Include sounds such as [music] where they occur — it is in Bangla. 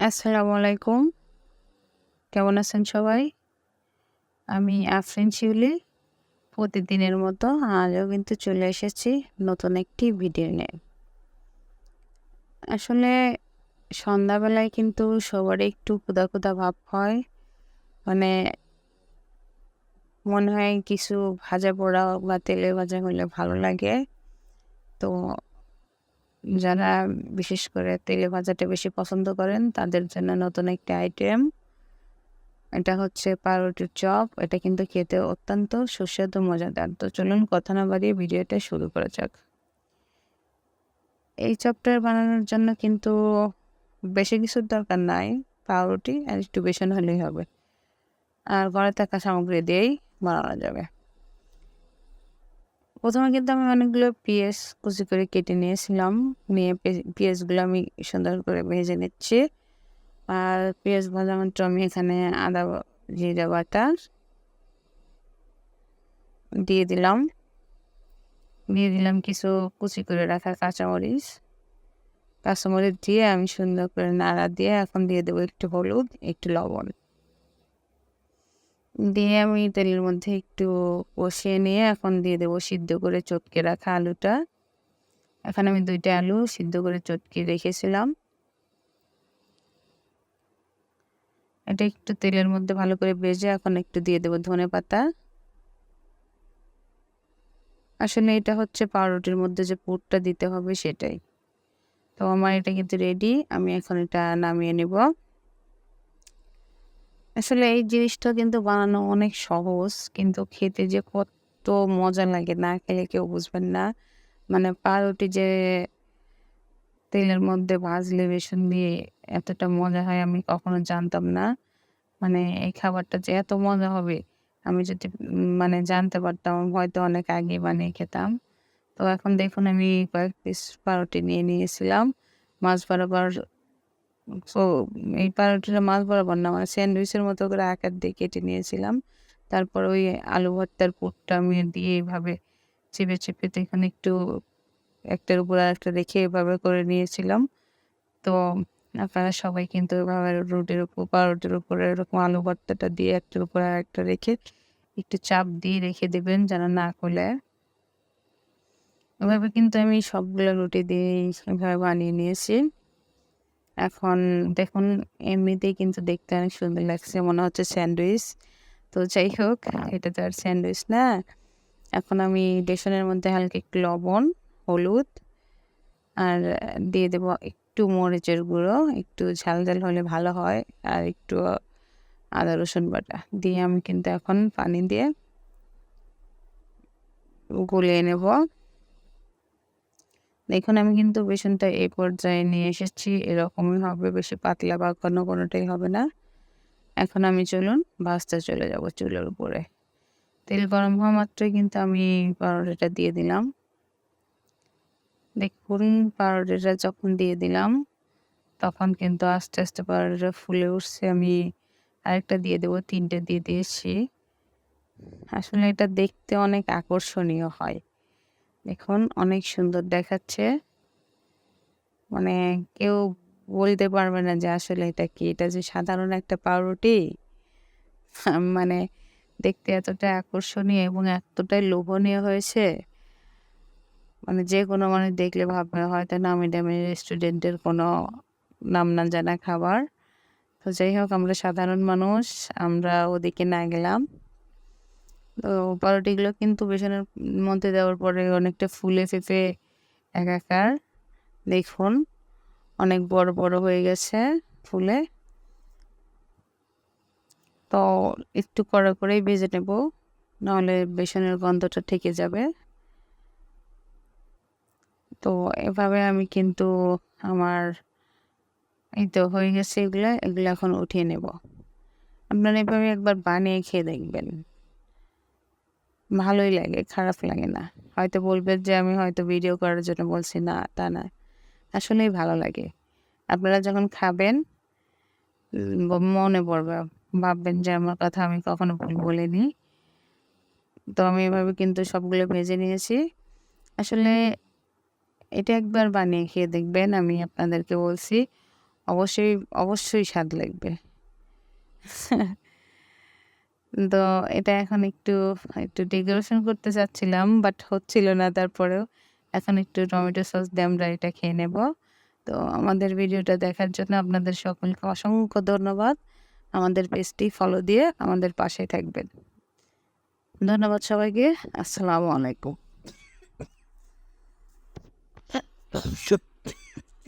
আসসালামু আলাইকুম কেমন আছেন সবাই? আমি আফরিন শিউলি। প্রতিদিনের মতো আজও কিন্তু চলে এসেছি নতুন একটি ভিডিও নিয়ে। আসলে সন্ধ্যাবেলায় কিন্তু সবারই একটু ক্ষুদা ক্ষুদা ভাব হয়। মানে মনে হয় কিছু ভাজা পোড়া বা তেলে ভাজা হলে ভালো লাগে। তো যারা বিশেষ করে তেলে ভাজাটা বেশি পছন্দ করেন, তাদের জন্য নতুন একটি আইটেম এটা হচ্ছে পাউরুটির চপ। এটা কিন্তু খেতে অত্যন্ত সুস্বাদু, মজাদার। তো চলুন কথা না বাড়িয়ে ভিডিওটা শুরু করা যাক। এই চপটা বানানোর জন্য কিন্তু বেশি কিছুর দরকার নাই। পাউরুটি আর একটু বেসন হলেই হবে। আর ঘরে থাকা সামগ্রী দিয়েই বানানো যাবে। প্রথমে কিন্তু আমি অনেকগুলো পেঁয়াজ কুচি করে কেটে নিয়েছিলাম। নিয়ে পেঁয়াজগুলো আমি সুন্দর করে ভেজে নিচ্ছি। আর পেঁয়াজ ভাজা মাত্র আমি এখানে আদা জিরা বাটা দিয়ে দিলাম। দিয়ে দিলাম কিছু কুচি করে রাখা কাঁচামরিচ। কাঁচামরিচ দিয়ে আমি সুন্দর করে নাড়া দিয়ে এখন দিয়ে দেবো একটু হলুদ, একটু লবণ। দিয়ে আমি তেলের মধ্যে একটু কষিয়ে নিয়ে এখন দিয়ে দেবো সিদ্ধ করে চটকে রাখা আলুটা। এখন আমি দুইটা আলু সিদ্ধ করে চটকে রেখেছিলাম। এটা একটু তেলের মধ্যে ভালো করে ভেজে এখন একটু দিয়ে দেবো ধনে পাতা। আসলে এটা হচ্ছে পাউরুটির মধ্যে যে পুরটা দিতে হবে সেটাই। তো আমার এটা কিন্তু রেডি আমি এখন এটা নামিয়ে নেব। আসলে এই জিনিসটা কিন্তু বানানো অনেক সহজ। কিন্তু খেতে যে কত মজা লাগে না খেলে কেউ বুঝবেন না। মানে পাউরুটি যে তেলের মধ্যে ভাজলে বেসন দিয়ে এতটা মজা হয় আমি কখনো জানতাম না। মানে এই খাবারটা যে এত মজা হবে, আমি যদি মানে জানতে পারতাম, হয়তো অনেক আগে বানিয়ে খেতাম। তো এখন দেখুন আমি কয়েক পিস পাউরুটি নিয়ে নিয়েছিলাম। মাছ বরাবর তো এই পাউরুটিটা মাছ বরাবর না মানে স্যান্ডউইচের মতো করে আকার দিয়ে কেটে নিয়েছিলাম। তারপর ওই আলু ভর্তার পুরটা আমি দিয়ে এইভাবে চেপে চেপে তো এখানে একটু একটার উপর আর একটা রেখে এভাবে করে নিয়েছিলাম। তো আপনারা সবাই কিন্তু এভাবে রুটির উপর, পাউরুটির উপরে এরকম আলু ভর্তাটা দিয়ে একটার উপর আর একটা রেখে একটু চাপ দিয়ে রেখে দেবেন যেন না খুলে। এভাবে কিন্তু আমি সবগুলো রুটি দিয়ে এভাবে বানিয়ে নিয়েছি। এখন দেখুন, এমনিতেই কিন্তু দেখতে অনেক সুন্দর লাগছে। মনে হচ্ছে স্যান্ডউইচ। তো যাই হোক, এটা তো আর স্যান্ডউইচ না। এখন আমি বেসনের মধ্যে হালকা একটু লবণ, হলুদ, আর দিয়ে দেব একটু মরিচের গুঁড়ো। একটু ঝাল ঝাল হলে ভালো হয়। আর একটু আদা, রসুন বাটা দিয়ে আমি কিন্তু এখন পানি দিয়ে গুলিয়ে নেব। দেখুন, আমি কিন্তু বেসনটা এই পর্যায়ে নিয়ে এসেছি। এরকমই হবে, বেশি পাতলা বা কোনো কোনোটাই হবে না। এখন আমি চলুন ভাজতে চলে যাব চুলের উপরে। তেল গরম হওয়া মাত্রই কিন্তু আমি পাউরুটিটা দিয়ে দিলাম। দেখুন পাউরুটিটা যখন দিয়ে দিলাম, তখন কিন্তু আস্তে আস্তে পাউরুটিটা ফুলে উঠছে। আমি আরেকটা দিয়ে দেবো, তিনটে দিয়ে দিয়েছি। আসলে এটা দেখতে অনেক আকর্ষণীয় হয়। দেখুন অনেক সুন্দর দেখাচ্ছে। মানে কেউ বলতে পারবে না যে আসলে এটা কি? এটা যে সাধারণ একটা পাউরুটি? মানে দেখতে এতটা আকর্ষণীয় এবং এতটাই লোভনীয় হয়েছে। মানে যে কোনো মানে দেখলে ভাববে হয়তো নামি দামি রেস্টুরেন্টের কোনো নাম না জানা খাবার। তো যাই হোক, আমরা সাধারণ মানুষ, আমরা ওদিকে না গেলাম। তো পাউরুটিগুলো কিন্তু বেসনের মধ্যে দেওয়ার পরে অনেকটা ফুলে ফেঁপে একাকার। দেখুন, অনেক বড় বড় হয়ে গেছে ফুলে। তো একটু কড়া করেই ভেজে নেব, নাহলে বেসনের গন্ধটা থেকে যাবে। তো এভাবে আমি কিন্তু আমার এই তো হয়ে গেছে এগুলো এগুলো এখন উঠিয়ে নেব। আপনারা এভাবে একবার বানিয়ে খেয়ে দেখবেন। ভালোই লাগে, খারাপ লাগে না। হয়তো বলবেন যে, আমি হয়তো ভিডিও করার জন্য বলছি। না, তা না। আসলেই ভালো লাগে। আপনারা যখন খাবেন মনে পড়বে। ভাববেন যে, আমার কথা আমি কখনো ভুল বলিনি। তো আমি এভাবে কিন্তু সবগুলো ভেজে নিয়েছি। আসলে এটা একবার বানিয়ে খেয়ে দেখবেন, আমি আপনাদেরকে বলছি। অবশ্যই অবশ্যই স্বাদ লাগবে। [laughs] তো এটা এখন একটু একটু ডেকোরেশন করতে চাচ্ছিলাম বাট হচ্ছিল না তারপরেও। এখন একটু টমেটো সস দিয়ে আমরা এটা খেয়ে নেব। তো আমাদের ভিডিওটা দেখার জন্য আপনাদের সকলকে অসংখ্য ধন্যবাদ। আমাদের পেজটি ফলো দিয়ে আমাদের পাশে থাকবেন। ধন্যবাদ সবাইকে। আসসালামু আলাইকুম।